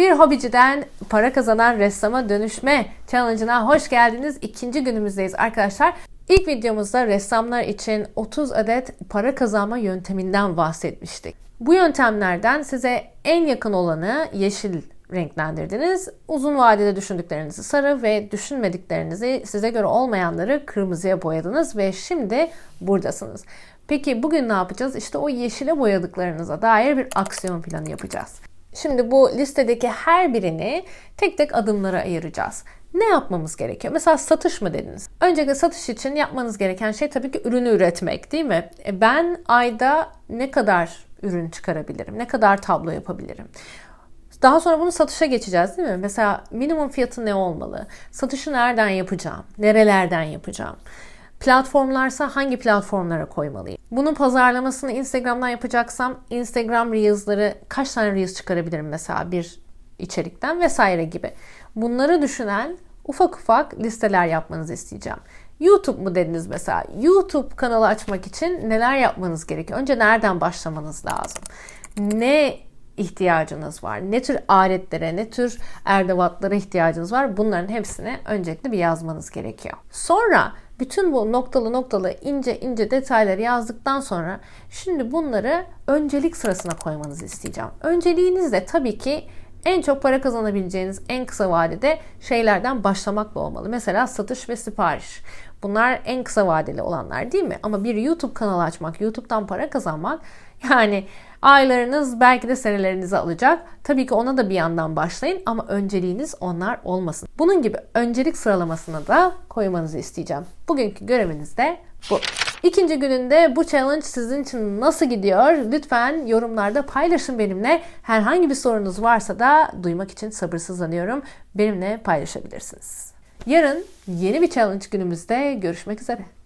Bir hobiciden para kazanan ressama dönüşme challenge'ına hoş geldiniz. İkinci günümüzdeyiz arkadaşlar. İlk videomuzda ressamlar için 30 adet para kazanma yönteminden bahsetmiştik. Bu yöntemlerden size en yakın olanı yeşil renklendirdiniz. Uzun vadede düşündüklerinizi sarı ve düşünmediklerinizi size göre olmayanları kırmızıya boyadınız ve şimdi buradasınız. Peki bugün ne yapacağız? İşte o yeşile boyadıklarınıza dair bir aksiyon planı yapacağız. Şimdi bu listedeki her birini tek tek adımlara ayıracağız. Ne yapmamız gerekiyor? Mesela satış mı dediniz? Öncelikle satış için yapmanız gereken şey tabii ki ürünü üretmek değil mi? E, Ben ayda ne kadar ürün çıkarabilirim? Ne kadar tablo yapabilirim? Daha sonra bunu satışa geçeceğiz değil mi? Mesela minimum fiyatı ne olmalı? Satışı nereden yapacağım? Nerelerden yapacağım? Platformlarsa hangi platformlara koymalıyım? Bunun pazarlamasını Instagram'dan yapacaksam Instagram Reels'ları kaç tane Reels çıkarabilirim mesela bir içerikten vesaire gibi. Bunları düşünen ufak ufak listeler yapmanızı isteyeceğim. YouTube mu dediniz mesela? YouTube kanalı açmak için neler yapmanız gerekiyor? Önce nereden başlamanız lazım? Ne ihtiyacınız var? Ne tür aletlere, ne tür erdevatlara ihtiyacınız var? Bunların hepsini öncelikle bir yazmanız gerekiyor. Sonra bütün bu noktalı noktalı ince ince detayları yazdıktan sonra şimdi bunları öncelik sırasına koymanızı isteyeceğim. Önceliğiniz de tabii ki en çok para kazanabileceğiniz en kısa vadede şeylerden başlamakla olmalı. Mesela satış ve sipariş. Bunlar en kısa vadeli olanlar değil mi? Ama bir YouTube kanalı açmak, YouTube'dan para kazanmak yani aylarınız belki de senelerinizi alacak. Tabii ki ona da bir yandan başlayın ama önceliğiniz onlar olmasın. Bunun gibi öncelik sıralamasına da koymanızı isteyeceğim. Bugünkü göreviniz de bu. İkinci gününde bu challenge sizin için nasıl gidiyor? Lütfen yorumlarda paylaşın benimle. Herhangi bir sorunuz varsa da duymak için sabırsızlanıyorum. Benimle paylaşabilirsiniz. Yarın yeni bir challenge günümüzde görüşmek üzere.